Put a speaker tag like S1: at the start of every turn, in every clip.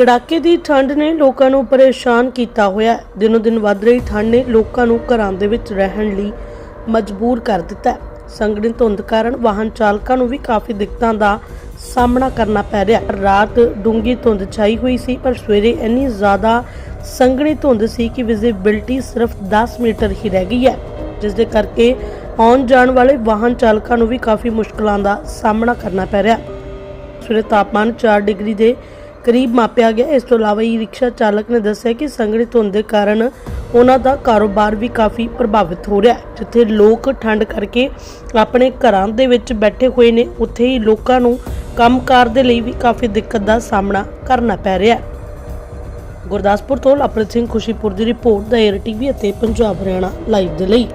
S1: ਕੜਾਕੇ ਦੀ ਠੰਡ ਨੇ ਲੋਕਾਂ ਨੂੰ ਪਰੇਸ਼ਾਨ ਕੀਤਾ ਹੋਇਆ ਹੈ। ਦਿਨੋ ਦਿਨ ਵੱਧ ਰਹੀ ਠੰਡ ਨੇ ਲੋਕਾਂ ਨੂੰ ਘਰਾਂ ਦੇ ਵਿੱਚ ਰਹਿਣ ਲਈ ਮਜਬੂਰ ਕਰ ਦਿੱਤਾ ਹੈ। ਸੰਘਣੀ ਧੁੰਦ ਕਾਰਨ ਵਾਹਨ ਚਾਲਕਾਂ ਨੂੰ ਵੀ ਕਾਫੀ ਦਿੱਕਤਾਂ ਦਾ ਸਾਹਮਣਾ ਕਰਨਾ ਪੈ ਰਿਹਾ ਹੈ। ਰਾਤ ਡੂੰਗੀ ਧੁੰਦ ਛਾਈ ਹੋਈ ਸੀ, ਪਰ ਸਵੇਰੇ ਇੰਨੀ ਜ਼ਿਆਦਾ ਸੰਘਣੀ ਧੁੰਦ ਸੀ ਕਿ ਵਿਜ਼ਿਬਿਲਟੀ ਸਿਰਫ 10 ਮੀਟਰ ਹੀ ਰਹਿ ਗਈ ਹੈ, ਜਿਸ ਦੇ ਕਰਕੇ ਆਉਣ ਜਾਣ ਵਾਲੇ ਵਾਹਨ ਚਾਲਕਾਂ ਨੂੰ ਵੀ ਕਾਫੀ ਮੁਸ਼ਕਲਾਂ ਦਾ ਸਾਹਮਣਾ ਕਰਨਾ ਪੈ ਰਿਹਾ ਹੈ। ਸਵੇਰੇ ਤਾਪਮਾਨ 4 ਡਿਗਰੀ ਦੇ ਕਰੀਬ ਮਾਪਿਆ ਗਿਆ। ਇਸ ਤੋਂ ਇਲਾਵਾ ਹੀ ਰਿਕਸ਼ਾ ਚਾਲਕ ਨੇ ਦੱਸਿਆ ਕਿ ਸੰਘਣੀ ਧੁੰਦ ਦੇ ਕਾਰਨ ਉਹਨਾਂ ਦਾ ਕਾਰੋਬਾਰ ਵੀ ਕਾਫੀ ਪ੍ਰਭਾਵਿਤ ਹੋ ਰਿਹਾ ਹੈ ਜਿੱਥੇ ਲੋਕ ਠੰਡ ਕਰਕੇ ਆਪਣੇ ਘਰਾਂ ਦੇ ਵਿੱਚ ਬੈਠੇ ਹੋਏ ਨੇ। ਉੱਥੇ ਹੀ ਲੋਕਾਂ ਨੂੰ ਕੰਮਕਾਰ ਦੇ ਲਈ ਵੀ ਕਾਫੀ ਦਿੱਕਤ ਦਾ ਸਾਹਮਣਾ ਕਰਨਾ ਪੈ ਰਿਹਾ ਹੈ। ਗੁਰਦਾਸਪੁਰ ਤੋਂ ਲਵਪ੍ਰੀਤ ਸਿੰਘ ਖੁਸ਼ੀਪੁਰ ਦੀ ਰਿਪੋਰਟ ਦਾ ਏਅਰ ਟੀਵੀ ਅਤੇ ਪੰਜਾਬ ਹਰਿਆਣਾ ਲਾਈਵ ਦੇ ਲਈ।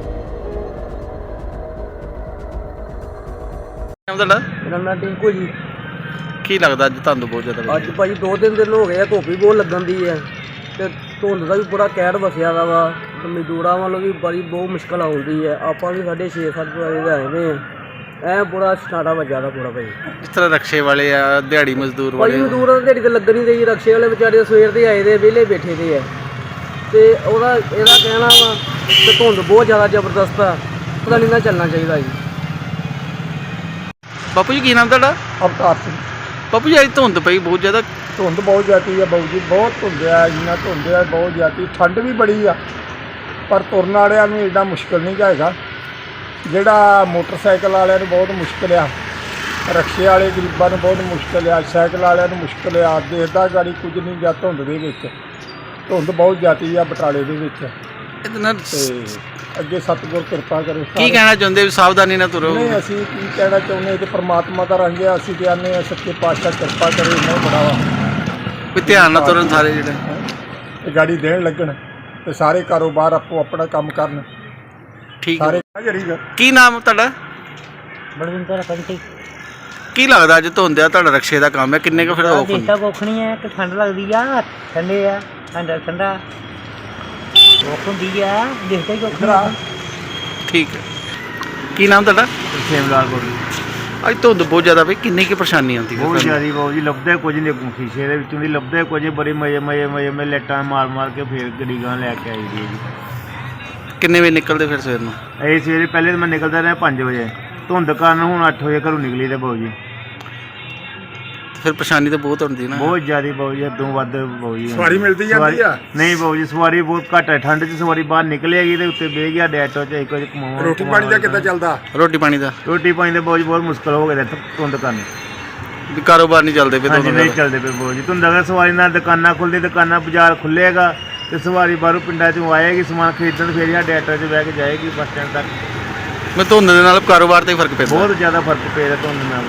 S2: ਨਾਮ ਤੁਹਾਡਾ?
S3: ਮੇਰਾ ਨਾਂ ਟਿੰਕੂ ਜੀ।
S2: ਕੀ ਲੱਗਦਾ ਅੱਜ ਤੁਹਾਨੂੰ ਬਹੁਤ ਜ਼ਿਆਦਾ
S3: ਅੱਜ ਭਾਜੀ ਦੋ ਤਿੰਨ ਦਿਨ ਹੋ ਗਏ ਆ ਧੁੱਪ ਵੀ ਬਹੁਤ ਲੱਗਣ ਦੀ ਹੈ ਤੇ ਧੁੰਦ ਦਾ ਵੀ ਬੜਾ ਕਹਿਰ ਵਸਿਆ ਦਾ ਵਾ ਤੇ ਮਜ਼ਦੂਰਾਂ ਵੱਲੋਂ ਵੀ ਬੜੀ ਬਹੁਤ ਮੁਸ਼ਕਲ ਆਉਂਦੀ ਹੈ। ਆਪਾਂ ਵੀ ਸਾਡੇ 6-7 ਵਜੇ ਦੇ ਆਏ ਨੇ ਐ ਬੜਾ ਸਟਾੜਾ ਵੱਜਾ ਦਾ ਪੂਰਾ ਭਾਈ।
S2: ਇਸ ਤਰ੍ਹਾਂ ਰਕਸ਼ੇ ਵਾਲੇ ਆ ਦਿਹਾੜੀ ਮਜ਼ਦੂਰ
S3: ਭਾਈ
S2: ਵਾਲੇ
S3: ਮਜ਼ਦੂਰਾਂ ਦੀ ਦਿਹਾੜੀ ਤੇ ਲੱਗਣ ਨਹੀਂ ਰਹੀ ਰਕਸ਼ੇ ਵਾਲੇ ਵਿਚਾਰੇ ਸਵੇਰ ਦੇ ਆਏ ਦੇ ਵਿਹਲੇ ਬੈਠੇ ਦੇ ਆ। ਤੇ ਉਹਦਾ ਇਹਦਾ ਕਹਿਣਾ ਵਾ ਕਿ ਧੁੰਦ ਬਹੁਤ ਜ਼ਿਆਦਾ ਜ਼ਬਰਦਸਤ ਆ ਪਤਾ ਨਹੀਂ ਨਾ ਚੱਲਣਾ ਚਾਹੀਦਾ ਜੀ।
S2: ਬਾਪੂ ਜੀ ਕੀ ਨਾਮ ਤੁਹਾਡਾ?
S4: ਅਵਤਾਰ ਸਿੰਘ।
S2: ਬਾਪੂ ਜੀ, ਅੱਜ ਧੁੰਦ ਪਈ ਬਹੁਤ ਜ਼ਿਆਦਾ।
S4: ਧੁੰਦ ਬਹੁਤ ਜ਼ਿਆਦੀ ਹੈ ਬਾਊ ਜੀ, ਬਹੁਤ ਧੁੰਦ ਆ, ਇੰਨਾ ਧੁੰਦ ਆ, ਬਹੁਤ ਜ਼ਿਆਦੀ। ਠੰਡ ਵੀ ਬੜੀ ਆ, ਪਰ ਤੁਰਨ ਵਾਲਿਆਂ ਨੂੰ ਏਡਾ ਮੁਸ਼ਕਲ ਨਹੀਂ ਜਾਏਗਾ ਜਿਹੜਾ ਮੋਟਰਸਾਈਕਲ ਵਾਲਿਆਂ ਨੂੰ ਬਹੁਤ ਮੁਸ਼ਕਲ ਆ, ਰਕਸ਼ੇ ਵਾਲੇ ਗਰੀਬਾਂ ਨੂੰ ਬਹੁਤ ਮੁਸ਼ਕਲ ਆ, ਸਾਈਕਲ ਵਾਲਿਆਂ ਨੂੰ ਮੁਸ਼ਕਲ ਆ ਦੇਖਦਾ ਗਾੜੀ ਕੁਝ ਨਹੀਂ ਜਾਂ ਧੁੰਦ ਦੇ ਵਿੱਚ। ਧੁੰਦ ਬਹੁਤ ਜ਼ਿਆਦੀ ਆ ਬਟਾਲੇ ਦੇ ਵਿੱਚ।
S2: ਇਹਦੇ ਨਾਲ
S4: ਤੇ ਅੱਗੇ ਸਤਿਗੁਰ ਕਿਰਪਾ ਕਰੇ
S2: ਕੀ। ਕਹਿਣਾ ਚਾਹੁੰਦੇ ਵੀ ਸਾਵਧਾਨੀ ਨਾਲ ਤੁਰੋ?
S4: ਨਹੀਂ ਅਸੀਂ ਕੀ ਕਹਿਣਾ ਚਾਹੁੰਦੇ ਕਿ ਪ੍ਰਮਾਤਮਾ ਦਾ ਰੰਗ ਹੈ ਅਸੀਂ ਤੇ ਆਨੇ ਆ ਸੱਚੇ ਪਾਤਸ਼ਾਹ ਕਿਰਪਾ ਕਰੇ ਨਹੀਂ ਬੜਾਵਾ
S2: ਵੀ। ਧਿਆਨ ਨਾਲ ਤੁਰਨ ਸਾਰੇ ਜਿਹੜੇ।
S4: ਤੇ ਗਾੜੀ ਦੇਣ ਲੱਗਣ ਤੇ ਸਾਰੇ ਕਾਰੋਬਾਰ ਆਪੋ ਆਪਣਾ ਕੰਮ ਕਰਨ।
S2: ਠੀਕ ਹੈ।
S4: ਸਾਰੇ ਜਰੀਗਾ
S2: ਕੀ ਨਾਮ ਤੁਹਾਡਾ?
S5: ਬਲਵਿੰਦਰ ਕੰਟੀ
S2: ਕੀ ਲੱਗਦਾ ਅੱਜ ਧੁੰਦ ਆ ਤੁਹਾਡਾ ਰਕਸ਼ੇ ਦਾ ਕੰਮ ਹੈ? ਕਿੰਨੇ ਕੁ ਫਿਰ ਔਖ ਹੁੰਦੀ
S5: ਦੇਖਦਾ ਕੁੱਖ ਨਹੀਂ ਹੈ ਕਿ ਠੰਡ ਲੱਗਦੀ ਆ ਠੰਡੇ ਆ ਠੰਡਾ ਠੰਡਾ। ਹੁੰਦੀ ਆ? ਦੇਖਦਾ
S2: ਠੀਕ ਹੈ। ਕੀ ਨਾਮ ਤੁਹਾਡਾ?
S6: ਸੇਮ ਲਾਲ ਬੋਲੀ
S2: ਅੱਜ ਧੁੰਦ ਬਹੁਤ ਜ਼ਿਆਦਾ ਪਈ ਕਿੰਨੀ ਕੀ ਪਰੇਸ਼ਾਨੀ ਆਉਂਦੀ ਹੈ
S6: ਬਹੁਤ
S2: ਤੁਹਾਨੂੰ?
S6: ਜ਼ਿਆਦੀ ਬਹੁਤ ਜੀ ਲੱਭਦੇ ਕੁਝ ਨਹੀਂ ਅੱਗੋਂ ਸ਼ੀਸ਼ੇ ਦੇ ਵਿੱਚੋਂ ਦੀ ਲੱਭਦੇ ਕੁਝ ਨਹੀਂ, ਬੜੀ ਮਜ਼ੇ ਮਜ਼ੇ ਮਜ਼ੇ ਮੇ ਲੈਟਾਂ ਮਾਰ ਮਾਰ ਕੇ ਫੇਰ ਗੱਡੀ ਗਾਂ ਲੈ ਕੇ ਆਈ ਦੀ ਹੈ ਜੀ।
S2: ਕਿੰਨੇ ਵਜੇ ਨਿਕਲਦੇ ਫਿਰ ਸਵੇਰ ਨੂੰ?
S6: ਇਹ ਸਵੇਰੇ ਪਹਿਲੇ ਤਾਂ ਮੈਂ ਨਿਕਲਦਾ ਰਿਹਾ 5 ਵਜੇ। ਧੁੰਦ ਕਾਰਨ ਹੁਣ 8 ਵਜੇ ਘਰੋਂ ਨਿਕਲੀ ਤੇ ਬਾਊ ਜੀ।
S2: ਫਿਰ ਪਰੇਸ਼ਾਨੀ ਤਾਂ ਬਹੁਤ ਹੁੰਦੀ ਨਾ।
S6: ਬਹੁਤ ਜ਼ਿਆਦੀ ਬਾਊ ਜੀ ਅੱਧੋਂ ਵੱਧ ਬਾਊ ਜੀ
S4: ਸਵਾਰੀ ਮਿਲਦੀ ਜਾਂਦੀ ਆ?
S6: ਨਹੀਂ ਬਾਊ ਜੀ ਸਵਾਰੀ ਬਹੁਤ ਘੱਟ ਹੈ। ਠੰਡ 'ਚ ਸਵਾਰੀ ਬਾਹਰ ਨਿਕਲੇਗੀ ਤੇ ਉੱਤੇ ਬਹਿ ਗਿਆ ਡੈਟੋ 'ਚ ਇੱਕ ਕੁਝ ਕਮਾਉਣ
S4: ਰੋਟੀ ਪਾਣੀ ਦਾ ਕਿੱਦਾਂ ਚੱਲਦਾ?
S2: ਰੋਟੀ ਪਾਣੀ ਦਾ।
S6: ਰੋਟੀ ਪਾਣੀ ਦੇ ਜੀ ਬਹੁਤ ਮੁਸ਼ਕਲ ਹੋ ਗਿਆ ਤੇ ਧੁੰਦ ਕਾਰਨ।
S2: ਵੀ ਕਾਰੋਬਾਰ ਨਹੀਂ ਚੱਲਦੇ ਪਏ
S6: ਹਾਂਜੀ ਨਹੀਂ। ਚੱਲਦੇ ਪਏ ਬਾਊ ਜੀ। ਧੁੰਦ ਅਗਰ ਸਵਾਰੀ ਨਾਲ ਦੁਕਾਨਾਂ ਖੁੱਲਦੀ ਦੁਕਾਨਾਂ ਬਾਜ਼ਾਰ ਖੁੱਲੇਗਾ ਤੇ ਸਵਾਰੀ ਬਾਹਰੋਂ ਪਿੰਡਾਂ 'ਚੋਂ ਆਏਗੀ ਸਮਾਨ ਖਰੀਦਣ ਫਿਰ ਜਾਂ ਡੈਟਾ 'ਚ ਬਹਿ ਕੇ ਜਾਏਗੀ ਬੱਸ ਸਟੈਂਡ ਤੱਕ।
S2: ਮੈਂ ਧੁੰਦ ਦੇ ਨਾਲ ਕਾਰੋਬਾਰ ਤੇ ਫ਼ਰਕ ਪੈਂਦਾ।
S6: ਬਹੁਤ ਜ਼ਿਆਦਾ ਫ਼ਰਕ ਪੈ ਰਿਹਾ ਧੁੰਦ ਨਾਲ।